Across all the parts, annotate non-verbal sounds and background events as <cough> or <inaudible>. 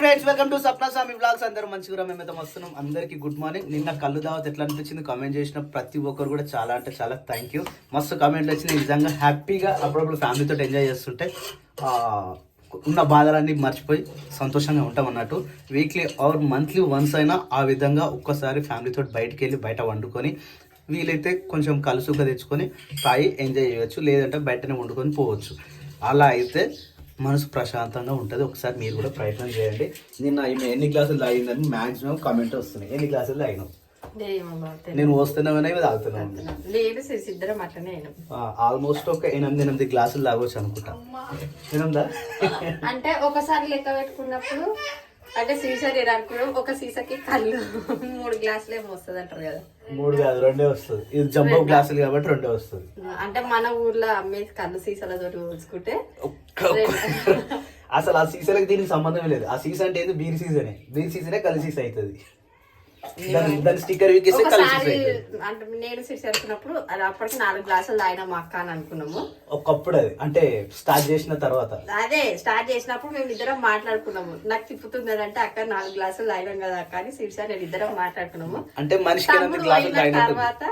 Friends welcome to Sapna Swami blogs అందరూ మంచిగా మేమైతే వస్తున్నాం అందరికి గుడ్ మార్నింగ్ నిన్న కళ్ళు దావత్ ఎట్లా అనిపించింది? కామెంట్ చేసిన ప్రతి ఒక్కరు కూడా చాలా అంటే చాలా థ్యాంక్ యూ మస్తు కామెంట్లు వచ్చినాయి. నిజంగా హ్యాపీగా అప్పుడప్పుడు ఫ్యామిలీతో ఎంజాయ్ చేస్తుంటే ఉన్న బాధలన్నీ మర్చిపోయి సంతోషంగా ఉంటాం అన్నట్టు. వీక్లీ ఆర్ మంత్లీ వన్స్ అయినా ఆ విధంగా ఒక్కసారి ఫ్యామిలీతో బయటికి వెళ్ళి బయట వండుకొని వీలైతే కొంచెం కలుసుగా తెచ్చుకొని తాయి ఎంజాయ్ చేయవచ్చు లేదంటే బయటనే వండుకొని పోవచ్చు. అలా అయితే మనసు ప్రశాంతంగా ఉంటుంది. ఒకసారి మీరు కూడా ప్రయత్నం చేయండి. నిన్న ఈమె ఎన్ని గ్లాసులు తాగిందని మాక్సిమం కామెంట్ వస్తున్నాయి. ఎన్ని గ్లాసులు తాగినావు. నేను వస్తున్నామనే అయినాం. ఆల్మోస్ట్ ఒక ఎనిమిది ఎనిమిది గ్లాసులు తాగొచ్చు అనుకుంటా. అంటే ఒకసారి లెక్క పెట్టుకున్నప్పుడు అంటే సీసా నేను అనుకున్నాం ఒక సీసాకి కళ్ళు మూడు గ్లాసులు ఏమో వస్తుంది అంటారు కదా. మూడు కాదు రెండే వస్తుంది. ఇది జంబో గ్లాసులు కాబట్టి రెండే వస్తుంది. అంటే మన ఊర్లో అమ్మేది కళ్ళు సీసాలతో పోల్చుకుంటే అసలు ఆ సీజన్కి దీనికి సంబంధమే లేదు. ఆ సీజన్ అంటే ఏంది? బీర్ సీజనే బీర్ సీజనే కలి సీజన్ అవుతుంది. దాని స్టిక్కర్ వీకేస్తే అంటే నేను సిక్స్ అనుకున్నప్పుడు అది అప్పటికి నాలుగు గ్లాసులు తాగినాం అక్క అని అనుకున్నాము. ఒకప్పుడు అది. అంటే స్టార్ట్ చేసిన తర్వాత. అదే స్టార్ట్ చేసినప్పుడు మేము ఇద్దరం మాట్లాడుకున్నాము. నాకు తిప్పుతుంది అంటే అక్క నాలుగు గ్లాసులు తాగినాం కదా అక్క అని సిరిసా నేను ఇద్దరం మాట్లాడుకున్నాము. అంటే తాగినట్టు తర్వాత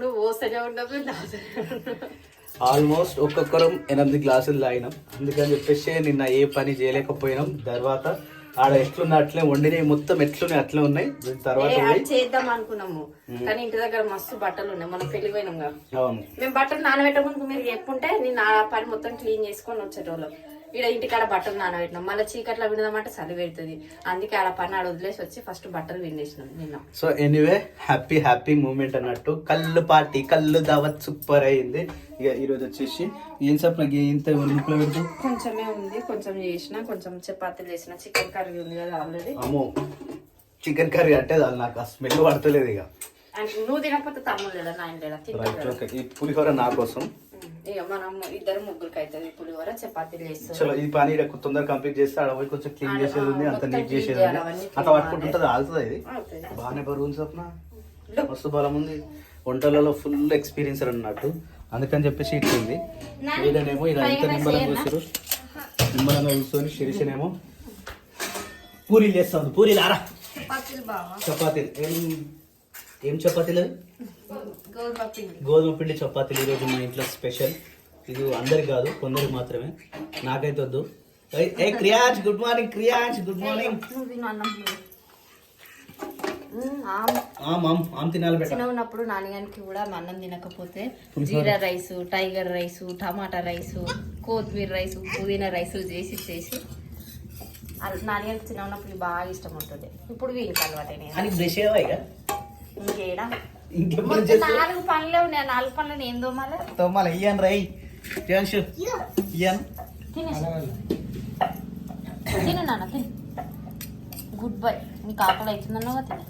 నువ్వు తాగుతూనే ఉన్నావు. ఆల్మోస్ట్ ఒక్కొక్కరం ఎనిమిది గ్లాసులు తాగినాం. అందుకని చెప్పేసి నిన్న ఏ పని చేయలేకపోయినాం. తర్వాత ఆడ ఎట్లున్న అట్లే వండినవి మొత్తం ఎట్లున్నాయి అట్లే ఉన్నాయి. దీని తర్వాత చేద్దాం అనుకున్నాము. కానీ ఇంటి దగ్గర మస్తు బట్టలు ఉన్నాయి. మనం పెళ్ళి పోయినాం మేము బట్టలు నానబెట్టకుండా మీరు చెప్పుంటే నేను ఆ పని మొత్తం క్లీన్ చేసుకొని వచ్చేటోళ్ళం. ఇక్కడ ఇంటికాడ బట్టలు నానబెట్టినాం. మళ్ళీ చీకట్లో విడదామంటే చలి పెడుతుంది. అందుకే ఆడ పని ఆడ వదిలేసి వచ్చి ఫస్ట్ బట్టలు విండేసినాం నిన్న so anyway happy happy moment అన్నట్టు కళ్ళు పార్టీ కళ్ళు దావత్ సూపర్ అయింది. ఇక ఈరోజు వచ్చేసి ఏం చెప్పిన ఇంత పెడుతూ కొంచెమే ఉంది కొంచెం చేసిన కొంచెం చపాతీలు చేసిన చికెన్ కర్రీ ఉంది కదా ఆల్రెడీ. అమ్మో చికెన్ కర్రీ అంటే అది నాకు స్మెల్ పడతలేదు ఇక. అండ్ నువ్వు తినకపోతే తమ్ముడు లేదా నాయన లేదా పులిహోర నా కోసం. ఇక మనం ఇద్దరు ముగ్గురికి అవుతుంది పులిహోర చపాతీలు చేస్తాం చలో ఈ పని ఈడ తొందరగా కంప్లీట్ చేస్తే ఆడ పోయి కొంచెం క్లీన్ చేసేది ఉంది అంత నీట్ చేసేది ఉంది. అట్లా పట్టుకుంటుంది ఆగుతుంది ఇది? బాగానే బరువు స్వప్న. మస్తు బలం ఉంది. వంటలలో ఫుల్ ఎక్స్పీరియన్స్ అన్నట్టు. అందుకని చెప్పేసి ఇట్లుంది వీళ్ళనేమో ఇలా ఎంత నిమ్మలంగా చూసారు నిమ్మలంగా కూర్చొని శిరీషనేమో పూరీలు చేస్తాను పూరీలు ఆరా. చపాతీలు ఏం చపాతీలు? అవి గోధుమ పిండి చపాతీలు ఈరోజు మా ఇంట్లో స్పెషల్. ఇది అందరికి కాదు కొందరికి మాత్రమే. నాకైతే వద్దు. ఏ క్రియాన్స్ గుడ్ మార్నింగ్ క్రియాన్స్ గుడ్ మార్నింగ్. నువ్వు తిను అన్నం. ఆమ్. ఆమ్ ఆమ్ తినాలి బెట్ట చిన్న ఉన్నప్పుడు నాన్నగారికి కూడా మా అన్నం తినకపోతే jeera rice tiger rice tomato rice కొత్తిమీర రైస్ పుదీనా రైసులు చేసి చేసి. నాన్నగారికి చిన్న ఉన్నప్పుడు బాగా ఇష్టం ఉంటుంది ఇప్పుడు వీనికి అలవాటు బ్రష్ ఇంకేడా? నాలుగు పనులే ఉన్నాయి. ఆ నాలుగు పనులు ఏం దోమాలి తోమాలి. ఇయ్యాను రై. ఇయ్యాను. తిను. నాన్న తిను. గుడ్ బై నీకు ఆకలి అవుతుందన్నావా తిన.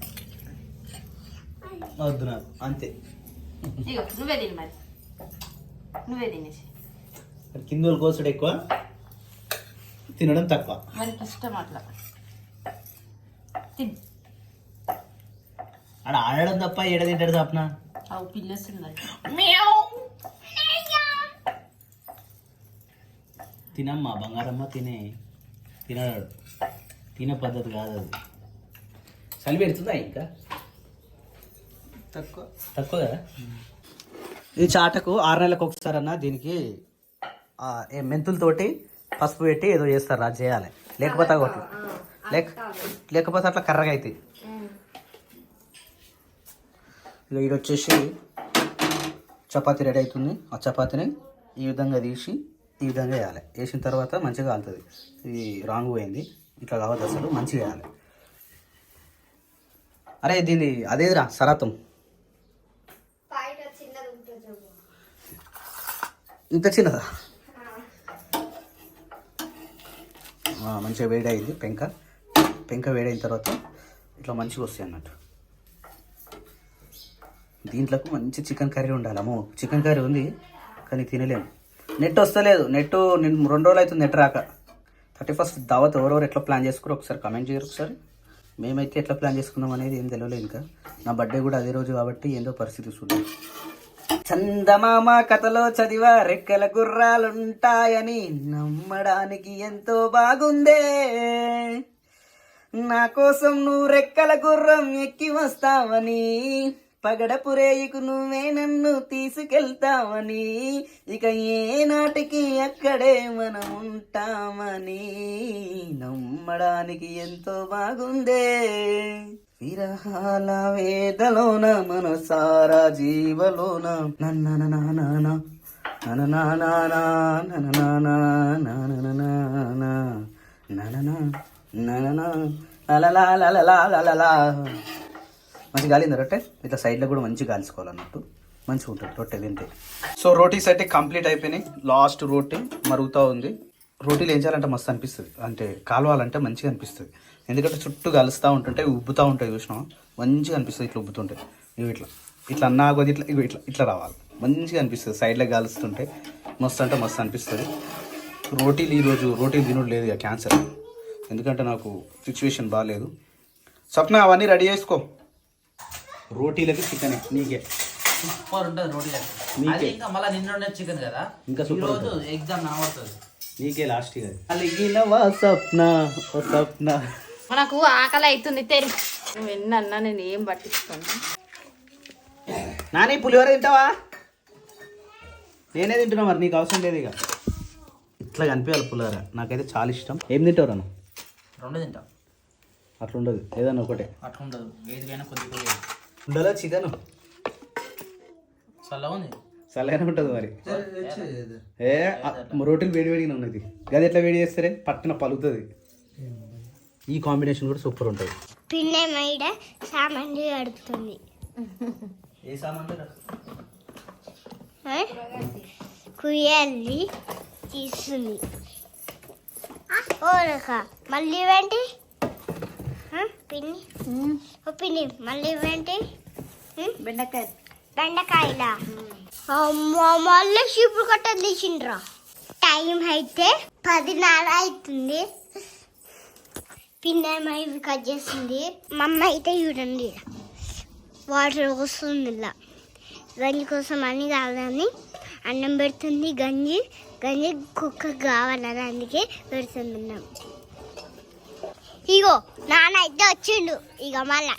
వద్దు నాకు అంతే. ఇగో నువ్వే తిని మరి. నువ్వే తినేసి. కింద వాళ్ళు కోసుడు ఎక్కువ? తినడం తక్కువ. మనకి ఇష్టం అట్లా. తిన్. ఆడ ఆడడం తప్ప ఏడ తింటాడు తప్పన అవు పిల్లొస్తుంది తినమ్మా బంగారమ్మ తినే. తినడాడు తినే పద్ధతి కాదు అది. చలి పెడుతుందా ఇంకా? తక్కువ. తక్కువ కదా? ఈ చాటకు ఆరు నెలలకు ఒకసారి అన్న దీనికి ఏ మెంతులతోటి పసుపు పెట్టి ఏదో చేస్తారు అది చేయాలి. లేకపోతే అవి లేక లేకపోతే అట్లా కర్రగా అవుతాయి ఇక ఇది వచ్చేసి చపాతీ రెడీ అవుతుంది. ఆ చపాతీని ఈ విధంగా తీసి ఈ విధంగా వేయాలి. వేసిన తర్వాత మంచిగా కాలుతుంది. ఇది రాంగ్ పోయింది. ఇట్లా కావద్దు అసలు. మంచిగా వేయాలి. అరే దీన్ని అదేదిరా? సరాతం ఇంత చిన్నదా? మంచిగా వేడి అయింది. పెంక. పెంక వేడైన తర్వాత ఇట్లా మంచిగా వస్తాయి అన్నట్టు. దీంట్లోకి మంచి చికెన్ కర్రీ ఉండాలి. అమ్మో చికెన్ కర్రీ ఉంది కానీ తినలేము. నెట్ వస్తలేదు. నెట్ నేను రెండు రోజులు అవుతుంది నెట్ రాక. థర్టీ ఫస్ట్ దావత్ ఎవరెవరు ఎట్లా ప్లాన్ చేసుకురో ఒకసారి కమెంట్ చేయరు ఒకసారి. మేమైతే ఎట్లా ప్లాన్ చేసుకున్నాం అనేది ఏం తెలియలేదు ఇంకా. నా బర్త్డే కూడా అదే రోజు కాబట్టి ఏందో పరిస్థితి చూద్దాం. చందమామ కథలో చదివా రెక్కల గుర్రాలుంటాయని నమ్మడానికి ఎంతో బాగుందే. నా కోసం నువ్వు రెక్కల గుర్రం ఎక్కి వస్తావని. పగడపురేయుకు నువ్వే నన్ను తీసుకెళ్తావని ఇక ఏ నాటికి అక్కడే మనం ఉంటామని నమ్మడానికి ఎంతో బాగుందే విరహాల వేదలోన మనసారా జీవలోన నన్న నానా మంచి గాలింది రొట్టె ఇట్లా సైడ్లో కూడా మంచి కాల్చుకోవాలన్నట్టు. మంచిగా ఉంటుంది రొట్టె తింటే. సో రోటీస్ అయితే కంప్లీట్ అయిపోయినాయి. లాస్ట్ రోటీ మరుగుతూ ఉంది. రోటీలు ఏం చేయాలంటే మస్తు అనిపిస్తుంది. అంటే కాలవాలంటే మంచిగా అనిపిస్తుంది. ఎందుకంటే చుట్టూ కలుస్తూ ఉంటుంటే ఉబ్బుతూ ఉంటాయి చూసినాం మంచిగా అనిపిస్తుంది ఇట్లా ఉబ్బుతుంటాయి ఇవి ఇట్లా. ఇట్లా అన్నా కొద్ది ఇట్లా ఇవి ఇట్లా ఇట్లా రావాలి. మంచిగా అనిపిస్తుంది. సైడ్లో కాలుస్తుంటే మస్తు అంటే మస్తు అనిపిస్తుంది. రోటీలు ఈరోజు రోటీలు తినడం లేదు ఇక క్యాన్సర్ ఎందుకంటే నాకు సిచ్యువేషన్ బాగాలేదు స్వప్న అవన్నీ రెడీ చేసుకో. రోటీలకి చికెన్. నీకే. సూపర్ ఉంటుంది రోటీ నీకే. అది ఇంకా మళ్ళీ నిన్న చికెన్ కదా? ఇంకా సూపర్ రోజు ఎగ్జామ్ నావడుతుంది నీకే లాస్ట్ ఇక అలిగినవా స్వప్న ఓ మనకు ఆకలి అవుతుంది తెరి నువ్వు ఎన్నన్నా నేను ఏం పట్టించుకోను. నాని పులిహోర తింటావా? నేనే తింటున్నా మరి నీకు అవసరం లేదు ఇక ఇట్లా కనిపించాలి పులిహోర. నాకైతే చాలా ఇష్టం. ఏం తింటావు రాను? రెండు తింటాం. అట్లా ఉండదు ఏదన్నా ఒకటే. అట్లా ఉండదు ఏదికైనా కొద్ది కొద్దిగా ఉండదా చికెన్? చల్లగానే ఉంటుంది మరి. ఏ ఆ, రోటీలు వేడి వేడిగా ఉన్నది గది ఎట్లా వేడి చేస్తారే? పట్టున పలుకుతుంది. ఈ కాంబినేషన్ కూడా సూపర్ ఉంటుంది. పిన్నె మైడ సామాన్లు గడుపుతుంది ఏ సామాన్ కుయ్యాలి తీస్తుంది ఓరక మళ్ళీ ఇవ్వండి. పిన్ని ఓ పిన్ని మళ్ళీ ఇవ్వండి. బెండకాయ. బెండకాయల? అమ్మో మళ్ళీ చీపురు కట్ట తీసిండ్రా. టైం అయితే పదిన్నర అవుతుంది. పిన్నమ్మ ఇవి కట్ చేస్తుంది మా అమ్మ అయితే చూడండి. వాటర్ వస్తుంది ఇలా. గంజి కోసం అని కాదని అన్నం పెడుతుంది. గంజి గంజి కుక్క కావాలని అందుకే పెడుతుంది అన్నం. ఇగో నాన్న అయితే వచ్చిండు. ఇక మళ్ళా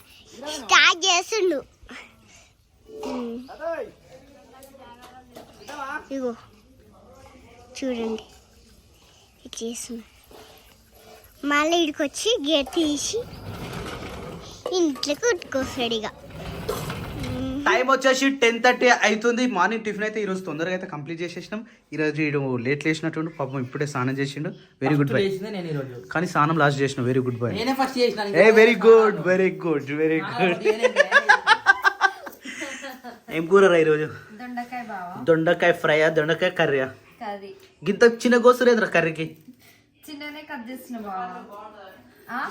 స్టార్ట్ చేస్తుండు. ఇగో చూడండి. చేస్తున్నా. మళ్ళీ ఇక్కడికి వచ్చి గేట్ తీసి ఇంట్లో కుట్టుకొస్తాడు ఇక టైం వచ్చేసి టెన్ థర్టీ అవుతుంది మార్నింగ్ టిఫిన్ అయితే ఈరోజు తొందరగా అయితే కంప్లీట్ చేసేసినాం. ఈరోజు వీడు లేట్ లేచినట్టు పాపం ఇప్పుడే స్నానం చేసిండు. వెరీ గుడ్ బై చేసింది నేను ఈరోజు. కానీ స్నానం లాస్ట్ చేసిన. వెరీ గుడ్ బై నేనే ఫస్ట్ చేసిన ఏ very good very good very good ఏం కూర రా ఈరోజు? దొండకాయ బావా. దొండకాయ ఫ్రైయా దొండకాయ కర్రీయా కర్రీ. గింత చిన్న కోసరేంద్ర కర్రీకి? చిన్ననే కట్ చేసిన బావా.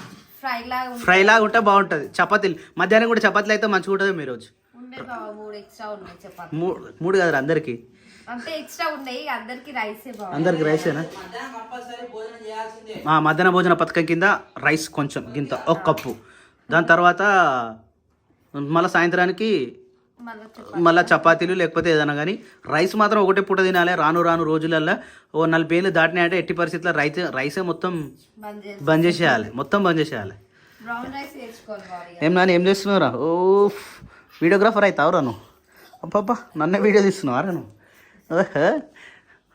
ఫ్రై లాగా ఉంటే బాగుంటుంది. చపాతీలు. మధ్యాహ్నం కూడా చపాతీలు అయితే మంచిగా ఉంటుంది మీరు రోజు మూడు ఎక్స్ట్రా ఉన్నాయి చెప్పాలి. మూడు కదా అందరికి. అంటే ఎక్స్ట్రా ఉన్నాయి అందరికి రైసే అందరికి రైసేనా మధ్యాహ్న భోజన పథకం కింద రైస్ కొంచెం గింత ఒక కప్పు. దాని తర్వాత మళ్ళీ సాయంత్రానికి మళ్ళీ చపాతీలు లేకపోతే ఏదైనా కానీ. రైస్ మాత్రం ఒకటే పూట తినాలి రాను రాను రోజులల్లో. ఓ నలభై ఏళ్ళు దాటినాయంటే ఎట్టి పరిస్థితుల్లో రైస్ రైసే మొత్తం బంద్ చేసి బంద్ చేసేయాలి మొత్తం బంద్ చేసేయాలి. ఏం నాన్న ఏం చేస్తున్నావురా? ఓ వీడియోగ్రాఫర్ అవుతావురా నువ్వు. అబ్బబ్బా నన్నే వీడియో తీస్తున్నావా రా నువ్వు.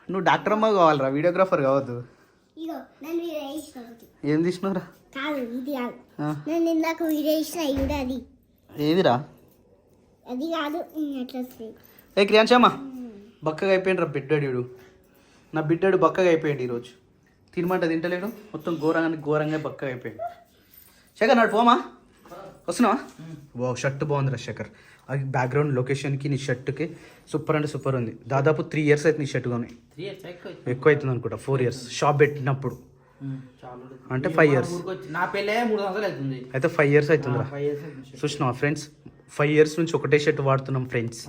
నువ్వు డాక్టర్ అమ్మ కావాలరా వీడియోగ్రాఫర్ కావద్దు. ఏం తీసినావురా? ఏదిరా అది. కాదు ఏ క్రియాంశమ్మ. బక్కగా అయిపోయింది రా బిడ్డాడు నా బిడ్డాడు బక్కగా అయిపోయింది ఈరోజు. తినమంట తింటలేడు. మొత్తం ఘోరంగా ఘోరంగా బక్కగా అయిపోయింది శేఖర్ నాడు పోమా వస్తున్నావా? బాగు షర్ట్ బాగుందిరా శేఖర్ అది బ్యాక్గ్రౌండ్ లొకేషన్కి నీ షర్ట్కి సూపర్ అంటే సూపర్ ఉంది. దాదాపు త్రీ ఇయర్స్ అయితే నీ షర్ట్ కొని. ఎక్కువ అవుతుంది. అనుకుంటా ఫోర్ ఇయర్స్ షాప్ పెట్టినప్పుడు. అంటే అవుతుంది. అయితే ఫైవ్ ఇయర్స్ అవుతుందిరా. ఫైవ్ ఇయర్స్ చూసినావా ఫ్రెండ్స్ ఫైవ్ ఇయర్స్ నుంచి ఒకటే షర్ట్ వాడుతున్నాం ఫ్రెండ్స్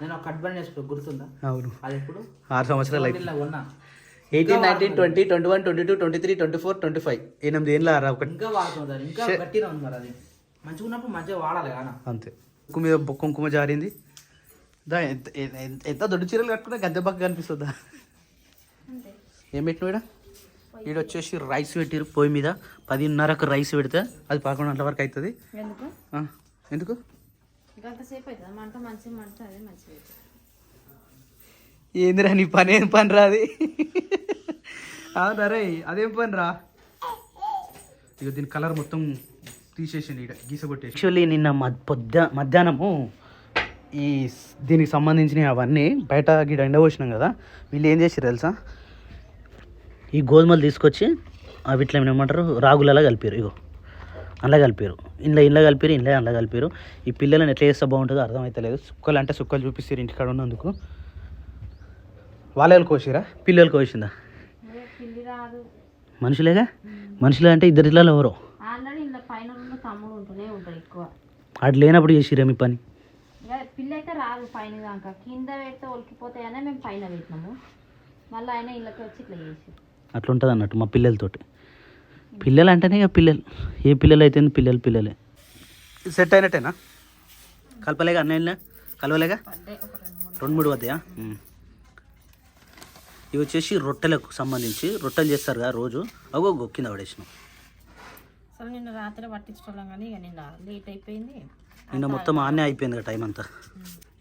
నేను ఒక కట్ చేసుకో గుర్తుందా? అవును. అది ఎప్పుడు? ఆరు సంవత్సరాలు అయితే eighteen nineteen twenty twenty one twenty two twenty three twenty four twenty five ఎనిమిది ఏళ్ళ రా ఒకటి? ఇంకా వాడుతుంది ఇంకా షే- గట్టిగా ఉంది మరి అది. మంచిగా ఉన్నప్పుడు మంచిగా వాడాలి కదా అంతే. కుంకుమ మీద కుంకుమ జారింది. దా ఎంత ఎంత- దొడ్డు చీరలు కట్టుకున్నా గద్దె పక్క కనిపిస్తుందా? ఏం పెట్టినావు ఈడ? ఈడ వచ్చేసి రైస్ పెట్టిరు పొయ్యి మీద. పదిన్నరకు రైస్ పెడితే అది పదకొండు గంటల వరకు అవుతుంది ఎందుకు? ఆ, ఎందుకు గంటసేపు అవుతుంది మంట మంచిగా మంట అదే మంచిగా అవుతుంది ఏందిరా నీ పని ఏం పని రా అది అవునరే అదేం పని రా ఇక దీని కలర్ మొత్తం తీసేసింది ఇక్కడ గీసగొట్టేసి యాక్చువల్లీ నిన్న మద్ పొద్దు మధ్యాహ్నము ఈ దీనికి సంబంధించినవి అవన్నీ బయట గిడ ఎండబోసినాం కదా వీళ్ళు ఏం చేసారు తెలుసా? ఈ గోధుమలు తీసుకొచ్చి అవి ఇట్లా ఏమంటారు రాగులలో కలిపారు ఇగో. అందులో కలిపారు ఇంట్లో ఇంట్లో కలిపారు ఇంట్లో అందులో కలిపారు ఈ పిల్లలను ఎట్లా చేస్తే బాగుంటుందో అర్థమవుతలేదు సుక్కలు అంటే సుక్కలు చూపిస్తారు ఇంటికాడ ఉన్నందుకు. వాళ్ళకి కోసిరా? పిల్లలు కోసిందా? మనుషులేగా? మనుషులే అంటే ఇద్దరిలో ఎవరో? అటు లేనప్పుడు చేసిరా మీ పని? ఇక పిల్లి అయితే రాదు పైన దాకా. కింద పెడితే ఒలికిపోతాయనే మేము పైన పెట్టినాము. మళ్ళీ ఆయన ఇళ్ళకి వచ్చి ఇట్లా చేసి అట్లా ఉంటుంది అన్నట్టు మా పిల్లలతోటి. పిల్లలు అంటేనే ఇక పిల్లలు. ఏ పిల్లలు అయితే పిల్లలు పిల్లలే. సెట్ అయినట్టేనా? కలపలేగా అన్నయ్య కలవలేగా? రెండు మూడు. వద్దయా? ఇవి వచ్చేసి రొట్టెలకు సంబంధించి రొట్టెలు చేస్తారు కదా రోజు. అగో కింద పడేసినాం. అసలు నిన్న రాత్రి పట్టించుకోలేం కానీ ఇక నిన్న లేట్ అయిపోయింది. నిన్న మొత్తం ఆనే అయిపోయింది టైం అంతా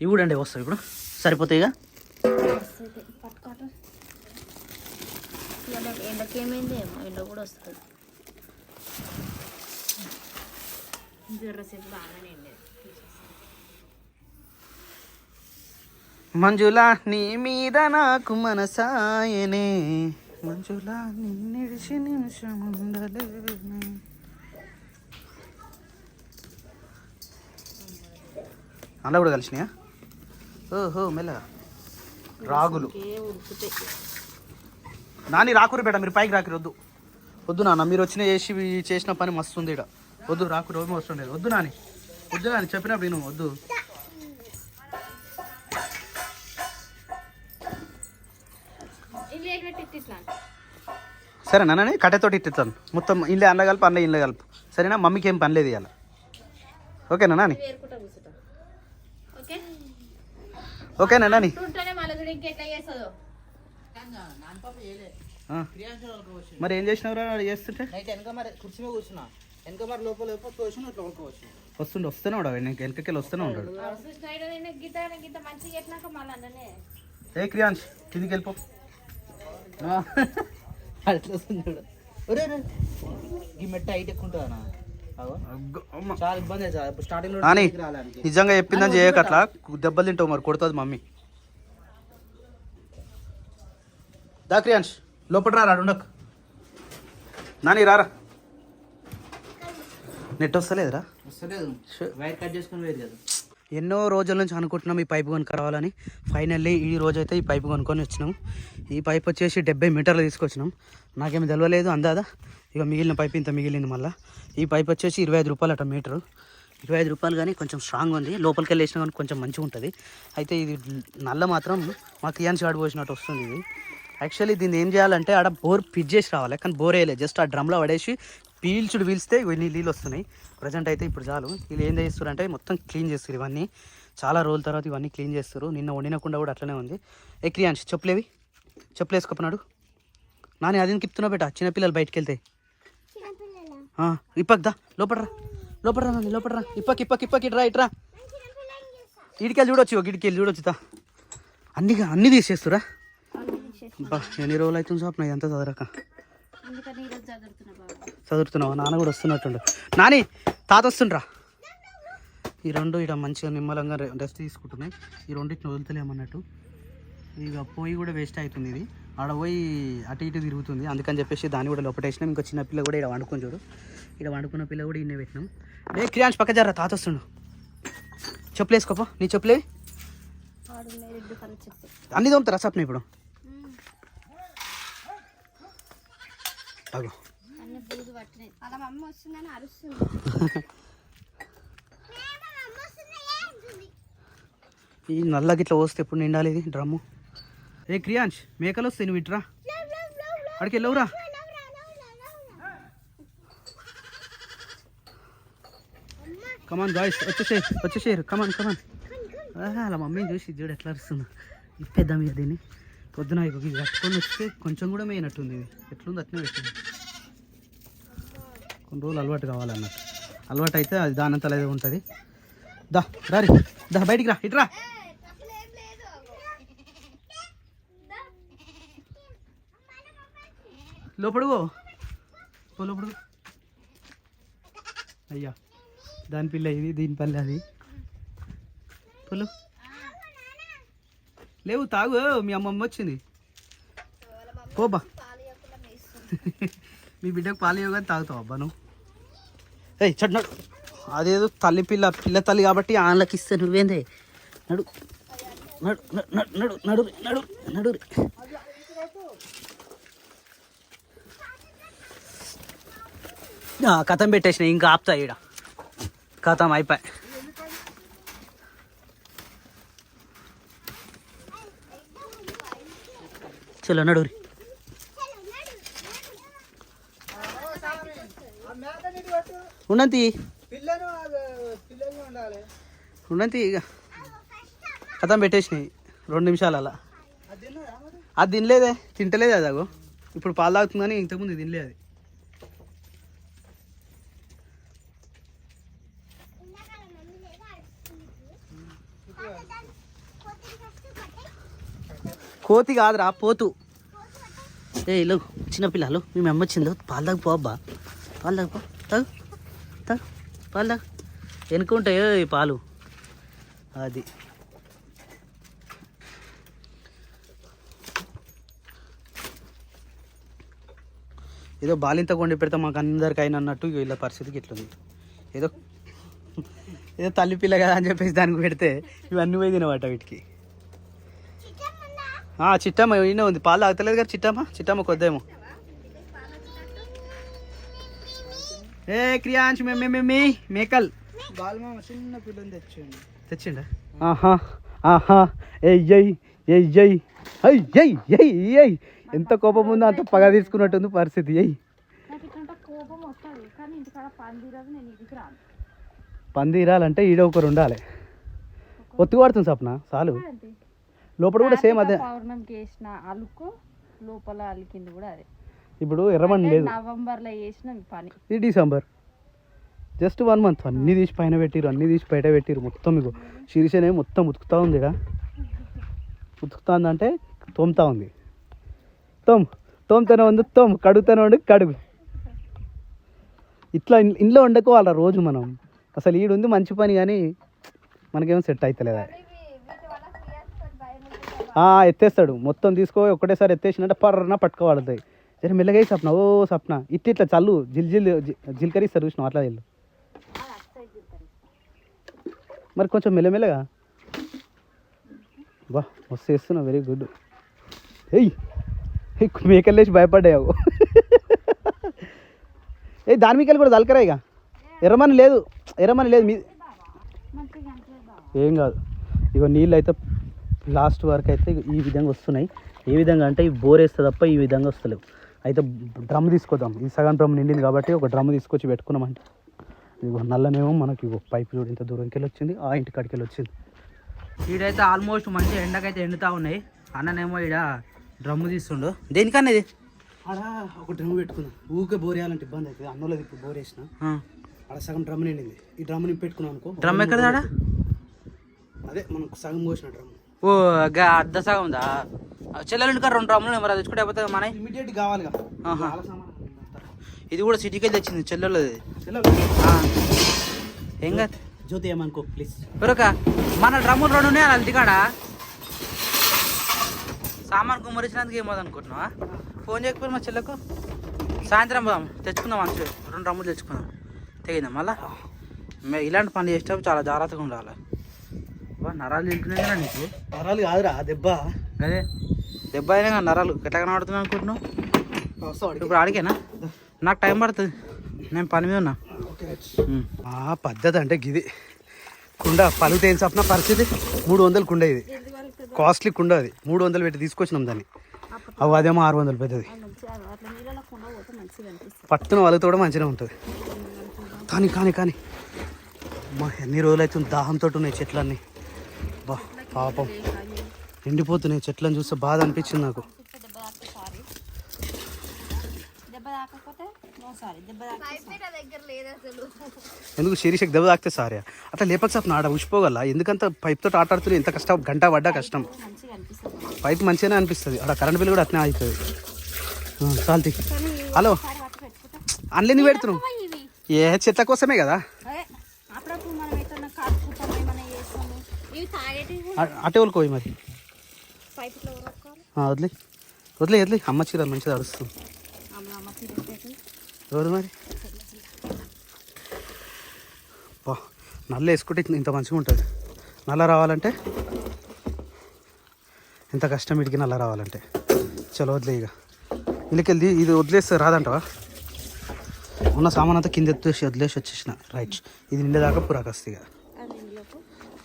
ఇవి కూడా అండి వస్తాయి ఇప్పుడు. సరిపోతాయిగా ఎండకి ఏమైంది ఏమో ఎండ కూడా వస్తుంది. జర్రసేపు బాగానే ఎండేది మంజులా నీ మీద నాకు మనసాయనే. మంజులా నిడిచి నిమిషం ఉండలేనే అలా కూడా కలిసినాయా? ఓహో మెల్లగా. రాగులు. నాని రాకురు బేట మీరు పైకి రాకురు వద్దు. వద్దు నాన్న మీరు వచ్చిన చేసి చేసిన పని మస్తు ఉంది ఇక్కడ వద్దు రాకురు ఏమీ అవసరం వద్దు నాని. వద్దు నాని చెప్పినప్పుడు నేను వద్దు. సరే నాన్న కట్టెతోటి ఇట్టిస్తాను. మొత్తం ఇల్లు అండ్ల కలుపు అన్న ఇల్లు కలుపు. సరేనా? మమ్మీకి ఏం పని లేదు ఇవాళ ఓకేనా నాని? ఓకేనా నాని. మరి ఏం చేసినవరా చేస్తుంటే? నైట్ వెనక మరి కుర్చీ మీద కూర్చున్నా. వెనక మరి లోపల లోపల కూర్చుని ఇట్లా వండుకోవచ్చు. వస్తుండే వస్తూనే వెనక వెనకకెళ్ళి వస్తూనే అన్ననే ఏ క్రియాంశ్ కిందికి వెళ్ళిపో. అట్లా వస్తుంది చూడు ఒరే. ఈ మెట్ట హైట్ ఎక్కువ ఉంటుందా అగ్గ, అమ్మ. చాలా ఇబ్బంది స్టార్టింగ్ నిజంగా చెప్పిందని చేయకట్లా దెబ్బలు తింటావు మరి కొడుతుంది మమ్మీ. దా క్రియాంశ్ లోపల రా రాడు ఉండకు నాని రారా. నెట్ వస్తలేదురా. వస్తలేదు. వైర్ కట్ చేసుకుని వేరు కదా. ఎన్నో రోజుల నుంచి అనుకుంటున్నాం ఈ పైపు కొనుక్కు రావాలని ఫైనల్లీ ఈ రోజు అయితే ఈ పైపు కొనుక్కొని వచ్చినాం. ఈ పైప్ వచ్చేసి డెబ్బై మీటర్లు తీసుకొచ్చినాం. నాకేమి తెలియలేదు అందాదా? ఇక మిగిలిన పైప్ ఇంత మిగిలింది మళ్ళీ. ఈ పైప్ వచ్చేసి ఇరవై ఐదు రూపాయలు అట మీటరు. ఇరవై ఐదు రూపాయలు కానీ కొంచెం స్ట్రాంగ్ ఉంది. లోపలికి వెళ్ళేసినా కానీ కొంచెం మంచిగా ఉంటుంది. అయితే ఇది నల్ల మాత్రం మా కియాన్స్ గాడి పోసినట్టు వస్తుంది ఇది. యాక్చువల్లీ దీన్ని ఏం చేయాలంటే ఆడ బోర్ పిచ్ చేసి రావాలి. కానీ బోర్ వేయలేదు. జస్ట్ ఆ డ్రమ్లో పడేసి పీల్చుడు పీల్స్తే ఇవన్నీ నీళ్ళు వస్తున్నాయి. ప్రజెంట్ అయితే ఇప్పుడు చాలు. వీళ్ళు ఏం చేస్తారు అంటే మొత్తం క్లీన్ చేస్తారు ఇవన్నీ. చాలా రోజుల తర్వాత ఇవన్నీ క్లీన్ చేస్తారు నిన్న వండినకుండా కూడా అట్లనే ఉంది. ఏ క్రియాన్స్ చెప్పులేవి? చెప్పులు వేసుకున్నాడు నాని అది కిప్తున్నా బేట? చిన్నపిల్లలు బయటికి వెళ్తాయి ఆ, ఇప్పక్ దా. లోపడరా లోపడరా నాని లోపడరా ఇప్పక్ ఇప్పక్ ఇప్పక్ ఇట్రా ఇట్రా ఇడికెళ్ళి చూడొచ్చు ఇడికెళ్ళి చూడొచ్చు దా. అన్ని అన్ని తీసేస్తురా? బా ఎన్ని రోజులు అవుతుంది నా ఎంత చదరక? అందుకని ఈరోజు చదువుతున్నా బాబా. చదువుతున్నావా నాన్న కూడా వస్తున్నట్టుండు. నాని తాత వస్తుండ్రా. ఈ రెండు ఇక్కడ మంచిగా నిమ్మలంగా రెస్ట్ తీసుకుంటున్నాయి. ఈ రెండింటిని వదులుతలేమన్నట్టు. ఇక పోయి కూడా వేస్ట్ అవుతుంది ఇది. ఆడ పోయి అటు ఇటు తిరుగుతుంది. అందుకని చెప్పేసి దాన్ని కూడా లోపటేసినాం ఇంకో చిన్న పిల్ల కూడా ఇక్కడ వండుకొని చూడు. ఇక్కడ వండుకున్న పిల్ల కూడా ఇన్నే పెట్టినాం. ఏ క్రియాంశ్ పక్క జర్రా తాత వస్తుండు. చెప్పులు వేసుకోపో నీ చెప్పులే. అన్ని తోముతారా సప్న ఇప్పుడు? అగో. వస్తుందని అరుస్తుంది. ఈ నల్ల గిట్లా వస్తే ఎప్పుడు నిండాలి ఇది? డ్రమ్ము. ఏ క్రియాంష్ మేకలు వస్తాయి నువ్వు ఇట్రా. అక్కడికి వెళ్ళవురా. కమాన్ గాయస్ వచ్చేసే వచ్చేసేరు కమాన్ కమాన్ అలా మమ్మీని చూసి చూడు ఎట్లా అరుస్తుంది. ఇప్పేద్దాం మీరు దీన్ని. పొద్దున ఇక కట్టుకొని వస్తే కొంచెం కూడా మేయినట్టుంది ఇది. ఎట్లుంది అట్నే పెట్టింది. కొన్ని రోజులు అలవాటు కావాలన్నట్టు. అలవాటు అయితే అది దానంతలో ఏదో ఉంటుంది. దా రారి దా బయటికి రా ఇట్రా లోపడుగో పో లోపడు అయ్యా దాని పిల్ల ఇది దీని పల్లె అది. పొలు లేవు తాగు. మీ అమ్మమ్మ వచ్చింది. పోబా మీ బిడ్డకు పాలు ఇవ్వగా తాగుతావు అబ్బా నువ్వు. ఏయ్ నడు. అదేదో తల్లి పిల్ల పిల్ల తల్లి కాబట్టి ఆళ్ళకి ఇస్తే నువ్వేందే? నడు. నడు నడు నడు నడు నడు నడు కథం పెట్టేసిన ఇంకా ఆపుతా ఈడ. కథం అయిపోయి. చలో నడురి ఉన్నంతి. ఉన్నంతి ఇక కథం పెట్టేసినాయి రెండు నిమిషాలు అలా అది తినలేదే తింటలేదే అది అగో ఇప్పుడు పాలు తాగుతుందని ఇంతకుముందు తినలే అది. కోతి కాదురా పోతు. ఏ ఇల్లు చిన్నపిల్లలు మేము అమ్మ వచ్చిందో. పాలు తాగు పో అబ్బా. పాలు తాగు పో తాగు తాగు. పాలు వెనుక ఉంటాయో ఈ పాలు? అది. ఏదో బాలింత కొండి పెడితే మాకు అందరికి అయిన అన్నట్టు వీళ్ళ పరిస్థితికి ఇట్లుంది. ఏదో <laughs> ఏదో తల్లి పిల్ల కదా అని చెప్పేసి దానికి పెడితే ఇవన్నీ పోయి తినవాట వీటికి. చిట్టమ్మ ఈయన ఉంది. పాలు తాగుతలేదు కదా చిట్టమ్మ? చిట్టమ్మ కొద్దేమో. ఏ క్రియాంశ్ మే మే మే మేకల్. బాలమామ చిన్న పిల్లని తెచ్చాను తెచ్చిండా? ఆహా ఆహా. ఎంత కోపం ఉందో అంత పగ తీసుకున్నట్టుంది పరిస్థితి. ఏయ్. కోపం వస్తుంది కానీ ఇంటికాడ పని తీరదు నేను ఇంటికి రాను. పంది ఇరాలంటే ఈడ ఒకరు ఉండాలి. ఒత్తి పడుతుంది సప్న చాలు. లోపల కూడా సేమ్ అదే. పౌర్ణమికి వేసిన అలుకు లోపల అలికింది కూడా అదే. ఇప్పుడు ఎర్రమని లేదు. నవంబర్లో వేసిన పని. ఇది డిసెంబర్. జస్ట్ వన్ మంత్ అన్ని తీసి పైన పెట్టిరు అన్ని తీసి బయట పెట్టిరు మొత్తం మీకు శిరీషనే మొత్తం ఉతుకుతా ఉంది ఇక ఉతుకుతా ఉందంటే తోముతా ఉంది. తోమ్ తోముతూనే ఉంది తోమ్ కడుగుతూనే ఉండి కడుగు. ఇట్లా ఇంట్లో వండుకోవాలా రోజు మనం? అసలు ఈడుంది మంచి పని కానీ మనకేమో సెట్ అవుతలేదా ఎత్తేస్తాడు. మొత్తం తీసుకో ఒకటేసారి ఎత్తేసినట్టే పర్రన పట్టుకోవాడుతాయి సరే మెల్లగా సప్న. ఓ సప్న. ఇట్టి ఇట్లా చల్లు. జిల్ జిల్ జి- జిల్కరిస్తారు అట్లా వెళ్ళు. మరి కొంచెం మెల్లమెల్లగా బా మస్తు చేస్తున్నావు. వెరీ గుడ్ ఏయ్ ఏయ్, మేకల్లేసి భయపడ్డావు <laughs> ఏ దాని మీకెళ్ళి కూడా దలకరా ఇక? ఎర్రమని లేదు. ఎర్రమని లేదు. మీ ఏం కాదు. ఇగో నీళ్ళు అయితే లాస్ట్ వరకు అయితే ఈ విధంగా వస్తున్నాయి. ఏ విధంగా అంటే ఈ బోర్ వేస్తే తప్ప ఈ విధంగా వస్తలేవు. అయితే డ్రమ్ తీసుకొద్దాం. ఈ సగం డ్రమ్ నిండింది కాబట్టి ఒక డ్రమ్ తీసుకొచ్చి పెట్టుకున్నామంటే. ఇగో నల్లనేమో మనకి ఇగో పైపు చూడు ఇంత దూరంకి వెళ్ళి వచ్చింది ఆ ఇంటి కాడికి వెళ్ళి వచ్చింది ఈడైతే ఆల్మోస్ట్ మంచి ఎండకైతే ఎండుతా ఉన్నాయి. అన్ననేమో ఈడ డ్రమ్ము తీస్తుండు. దేనికన్నా ఇది? ఆడ ఒక డ్రమ్ పెట్టుకున్నాం. ఊకే బోర్ వేయాలంటే ఇబ్బంది అవుతుంది. అన్నోళ్ళది ఇప్పుడు బోర్ వేసిన. ఆడ సగం డ్రమ్ నిండింది. ఈ డ్రమ్ నింపి పెట్టుకున్నాం అనుకో. డ్రమ్ ఎక్కడ అదే మనం సగం పోసిన డ్రమ్. ఓ గా అర్ధ సగం ఉందా? చెల్లెలు ఇంకా రెండు డ్రమ్ములు మరి అది తెచ్చుకుంటే మన ఇమీడియట్ అంతా. ఇది కూడా సిటీకి తెచ్చింది చెల్లెలది. చెల్లెలు, ఏం కాదు? జ్యోతి ఏమనుకో ప్లీజ్ ఎవరొక మన డ్రమ్ములు రెండు ఉన్నాయి అది ఇంటికాడ సామాన్ కుమ్మరించినందుకు ఏమో అనుకుంటున్నావా ఫోన్ చేయకపోయినా మా చెల్లెకు? సాయంత్రం పోదాం తెచ్చుకుందాం మంచి రెండు డ్రమ్ములు తెచ్చుకుందాం. తెగిందా మళ్ళా? ఇలాంటి పనులు చేసేటప్పుడు చాలా జాగ్రత్తగా ఉండాలి. నరాలు తింటున్నాయి కదా నీకు? నరాలు కాదురా దెబ్బ. అదే దెబ్బ అయినా కానీ నరాలు ఎట్లా కనబడుతున్నావు అనుకుంటున్నావు? ఇప్పుడు అడిగేనా నాకు టైం పడుతుంది. నేను పని మీద ఉన్నా. ఆ పద్ధతి అంటే గిది. కుండ పలుగు తేలి సప్న పరిస్థితి మూడు వందలు కుండ ఇది. కాస్ట్లీ కుండ అది. మూడు వందలు పెట్టి తీసుకొచ్చినాం దాన్ని. అవి అదేమో ఆరు వందలు పెద్దది. పట్టున వాళ్ళతో కూడా మంచిగా ఉంటుంది. కానీ కానీ కానీ మా ఎన్ని రోజులు అవుతుంది దాహంతో ఉన్నాయి చెట్లన్నీ. బా పాపం. ఎండిపోతున్నాయి చెట్లను చూస్తే బాధ అనిపించింది నాకు. ఎందుకు శీర్షకు దెబ్బ తాకితే సారీ? అట్లా లేపక సార్ నాడ ఉసిపోగల ఎందుకంత పైప్తో ఆట ఆడుతున్నారు ఎంత కష్టం గంట పడ్డా కష్టం. పైప్ మంచిగానే అనిపిస్తుంది. అక్కడ కరెంట్ బిల్ కూడా అట్నే అవుతుంది చాలు హలో. ఎందుకు పెడుతున్నావు. ఏ చెట్ల కోసమే కదా? అటే వాళ్ళకోయి మరి. వదిలే. వదిలే వదిలే. అమ్మ చీర మంచిగా అరుస్తుంది. ఎవరు మరి? బా నల్ల వేసుకుంటే ఇంత- ఇంత మంచిగా ఉంటుంది. నల్ల రావాలంటే? ఎంత కష్టం ఇడికి నల్ల రావాలంటే. చలో వదిలే ఇక. ఇళ్ళకెళ్ళి ఇది వదిలేస్తే రాదంటవా? ఉన్న సామాన్ అంతా కింద ఎత్తేసి వదిలేసి వచ్చేసిన. రైట్. ఇది నిండేదాకా ఇందులోకి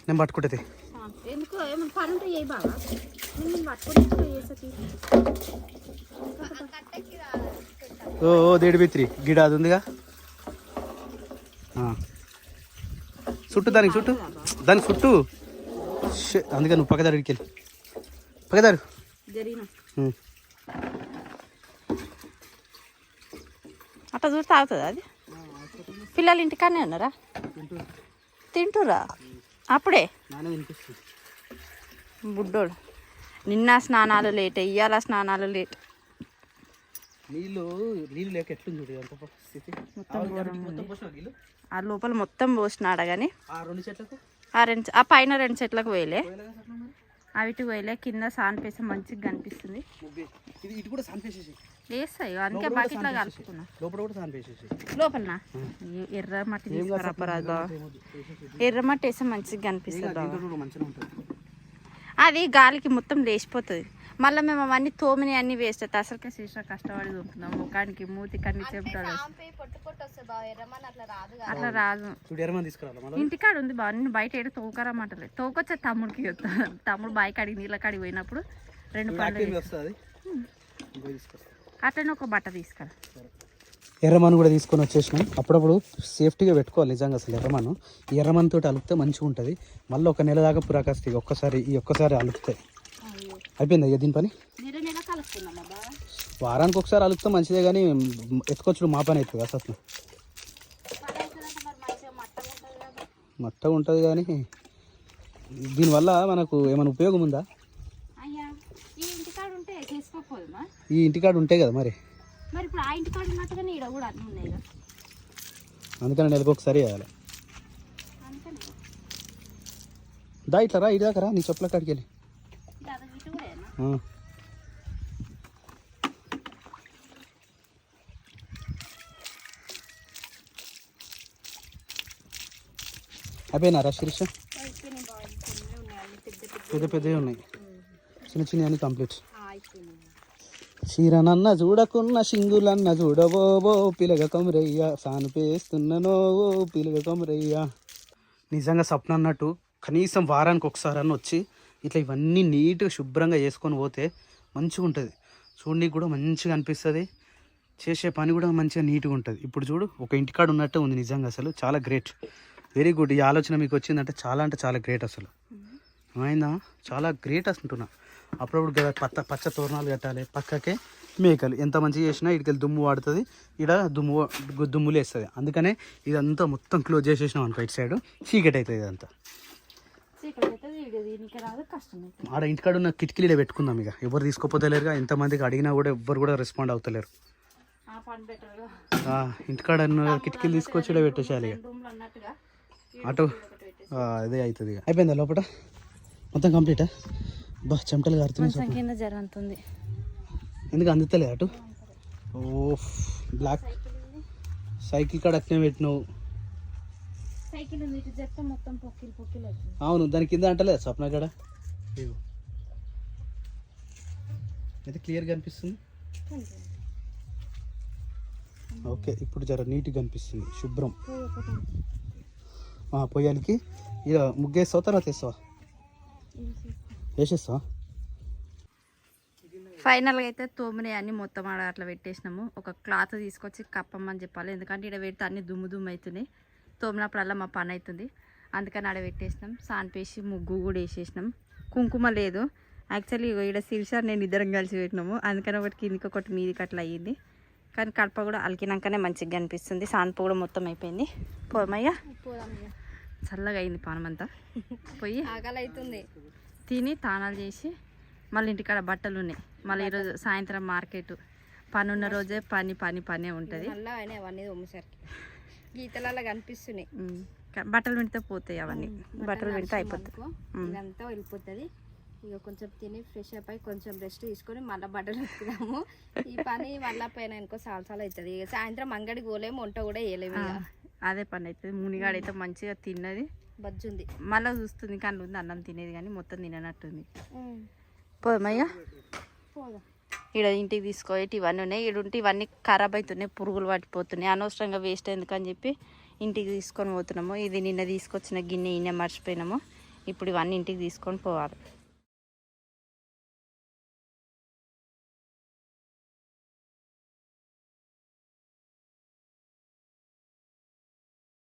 నేను పట్టుకుంటే ఆ, ఎందుకు ఏమైనా పని ఉంటే ఏ బాగా నేను పట్టుకొని చేసేది? ఓ ఓ దేడి బిత్రి గిడ అది ఉందిగా. చుట్టూ దానికి చుట్టూ దానికి చుట్టూ అందుకే నువ్వు పక్కదారు ఇడికెళ్ళి పక్కదారు. అట్లా చూస్తే అవుతుంది అది? పిల్లలు ఇంటికానే ఉన్నారా? తింటురా అప్పుడే? బుడ్డోడు. నిన్న స్నానాలు లేట్ ఇయ్యాల స్నానాలు లేట్. నీళ్ళు నీళ్ళు లేక ఎట్లుంది మొత్తం ఆ లోపల మొత్తం పోసినాడ కానీ ఆ రెండు చెట్లకు? ఆ రెండు ఆ పైన రెండు చెట్లకు పోయలే? అవిటి పోయలే కింద సాన్పేస మంచిగా కనిపిస్తుంది. ఇది కూడా వేస్తాయి అందుకే బకెట్లో కలుపుకున్నా లోపల కూడా ఎర్ర మట్టి తీసుకురాపరాదు. ఎర్ర మట్టి వేస్తే మంచిగా కనిపిస్తుంది అది గాలికి మొత్తం లేచిపోతుంది. మళ్ళీ మేము అవన్నీ తోమిని అన్ని వేస్ట్ అవుతాయి. అసలుకే శీర్ష కష్టపడి దొరుకుతున్నాం ముఖానికి మూతి కన్ని చెప్తాడు బాగా అట్లా రాదు ఇంటికాడ ఉంది బావ. నేను బయట ఏడు తోకరమ్మంటలేదు తోకొచ్చే తమ్ముడికి తమ్ముడు బాయ్ కాడికి నీళ్ళ కాడికి పోయినప్పుడు రెండు పళ్ళు అట్లనే ఒక బట్ట తీసుకురా. ఎర్రమన్ను కూడా తీసుకొని వచ్చేసినాం. అప్పుడప్పుడు సేఫ్టీగా పెట్టుకోవాలి నిజంగా అసలు ఎర్రమన్ను ఈ ఎర్రమన్ను తోటి అలిపితే మంచిగా ఉంటుంది. మళ్ళీ ఒక నెల దాకా పురాకాస్తుంది ఒక్కసారి ఈ ఒక్కసారి అలుపుతాయి అయిపోయింది అయ్యా దీని పని? వారానికి ఒకసారి అలుపుతే మంచిదే కానీ ఎత్తుకొచ్చుడు మా పని అవుతుంది అసలు మట్టగా ఉంటుంది కానీ దీనివల్ల మనకు ఏమైనా ఉపయోగం ఉందా అయ్యా ఈ ఇంటికాడ ఉంటే చేసుకోకపోదుమా ఈ ఇంటికాడ ఉంటాయి కదా మరి. మరి ఇప్పుడు ఆ ఇంటికాడ ఉన్నట్టుగానే ఈడ కూడా అన్నీ ఉన్నాయి కదా. అందుకని నెలకు ఒకసారి వేయాలి. దా ఇట్లా రా ఇటు దాకా రా నీ చెప్పుల కాడికి వెళ్ళి. అయిపోయినారా శిరీష? పెద్ద పెద్దవి ఉన్నాయి. చిన్న చిన్న అన్ని కంప్లీట్ చీరనన్న చూడకున్న సింగులన్న చూడబోబో పిలగ కొమరయ్య సాను పేస్తున్ననో పిలగ కొమరయ్య. నిజంగా స్వప్న అన్నట్టు కనీసం వారానికి ఒకసారి అన్న వచ్చి ఇట్లా ఇవన్నీ నీట్గా శుభ్రంగా చేసుకొని పోతే మంచిగా ఉంటుంది. చూడడానికి కూడా మంచిగా అనిపిస్తుంది. చేసే పని కూడా మంచిగా నీట్గా ఉంటుంది. ఇప్పుడు చూడు ఒక ఇంటికాడ ఉన్నట్టే ఉంది నిజంగా అసలు. చాలా గ్రేట్. Very good. ఈ ఆలోచన మీకు వచ్చిందంటే చాలా అంటే చాలా గ్రేట్ అసలు. అయిందా చాలా గ్రేట్ అంటున్నా అప్పుడప్పుడు కదా పచ్చ పచ్చ తోరణాలు కట్టాలి పక్కకే మేకలు. ఎంత మంచిగా చేసినా ఇటుకెళ్ళి దుమ్ము వాడుతుంది ఇక్కడ దుమ్ము దుమ్ములు వేస్తుంది. అందుకనే ఇదంతా మొత్తం క్లోజ్ చేసేసినాం అనుకో ఇటు సైడ్. చీకటి అవుతుంది ఇదంతా. ఆడ ఇంటికాడ ఉన్న కిటికీలు ఈడ పెట్టుకుందాం ఇక. ఎవరు తీసుకోపోతలేరుగా ఎంతమందికి అడిగినా కూడా ఎవ్వరు కూడా రెస్పాండ్ అవుతలేరు. ఇంటికాడ కిటికీలు తీసుకొచ్చి పెట్టేసేయాలి ఇక. అటు అదే అవుతుంది ఇక. అయిపోయిందా లోపల మొత్తం కంప్లీటా? బా చెమటలు కారుతున్నాయి కింద ఎందుకు అందుతలే అటు? ఓ బ్లాక్. సైకిల్ కాడ అట్నే పెట్టినావు. అవును దాని కింద అంటలే స్వప్న కాడ. అయితే క్లియర్గా కనిపిస్తుంది? ఓకే ఇప్పుడు జర నీట్గా కనిపిస్తుంది శుభ్రం. ఆ, పొయ్యాలికి ఇక ముగ్గేస్తావా తర్వాత వేస్తావా? వేసేస్తావా ఫైనల్గా అయితే తోమినే అన్ని మొత్తం ఆడ అట్లా పెట్టేసినాము. ఒక క్లాత్ తీసుకొచ్చి కప్పమని చెప్పాలి. ఎందుకంటే ఇక్కడ పెడితే అన్ని దుమ్ము దుమ్ము అవుతున్నాయి. తోమినప్పుడల్లా మా పని అవుతుంది. అందుకని ఆడ పెట్టేసినాం. సాన్పేసి ముగ్గు కూడా వేసేసినాం. కుంకుమ లేదు. యాక్చువల్లీ ఇక్కడ శిల్షార్ నేను ఇద్దరం కలిసి పెట్టినాము. అందుకని ఒకటి కిందికి ఒకటి మీదికి అట్లా అయ్యింది. కానీ కడప కూడా అలికినాకనే మంచిగా కనిపిస్తుంది. సాన్పు కూడా మొత్తం అయిపోయింది. పోమయ్యా చల్లగా అయింది పానమంతా. పోయి ఆకలి అవుతుంది తిని తానాలు చేసి మళ్ళీ ఇంటికాడ బట్టలు ఉన్నాయి మళ్ళీ ఈరోజు సాయంత్రం మార్కెట్. పని ఉన్న రోజే పని పని పనే ఉంటుంది. అవన్నీ గీతలలో కనిపిస్తున్నాయి. బట్టలు వింటే పోతాయి అవన్నీ. బట్టలు వింటే అయిపోతాయి. అనుకో, ఇదంతా వెళ్ళిపోతుంది. ఇక కొంచెం తిని ఫ్రెష్ అప్ అయి కొంచెం రెస్ట్ తీసుకొని మళ్ళీ బట్టలు ఉతుకుదాము. ఈ పని మళ్ళీ పైన ఇంకో సాలసాలు అవుతుంది. ఇక సాయంత్రం అంగడికి పోలేము వంట కూడా వేయలేము అదే పని అవుతుంది మునిగాడైతే మంచిగా తిన్నది. బజ్జుంది. మళ్ళీ చూస్తుంది కానీ ఉంది అన్నం తినేది కానీ మొత్తం తిననట్టుంది. పోదమ్మయ్యా పోదాం. ఇక్కడ ఇంటికి తీసుకోయేటి ఇవన్నీ ఉన్నాయి. ఇక్కడ ఉంటే ఇవన్నీ ఖరాబ్ అవుతున్నాయి పురుగులు పట్టిపోతున్నాయి. అనవసరంగా వేస్ట్ ఎందుకని చెప్పి ఇంటికి తీసుకొని పోతున్నాము. ఇది నిన్న తీసుకొచ్చిన గిన్నె ఈయన మర్చిపోయినాము. ఇప్పుడు ఇవన్నీ ఇంటికి తీసుకొని పోవాలి.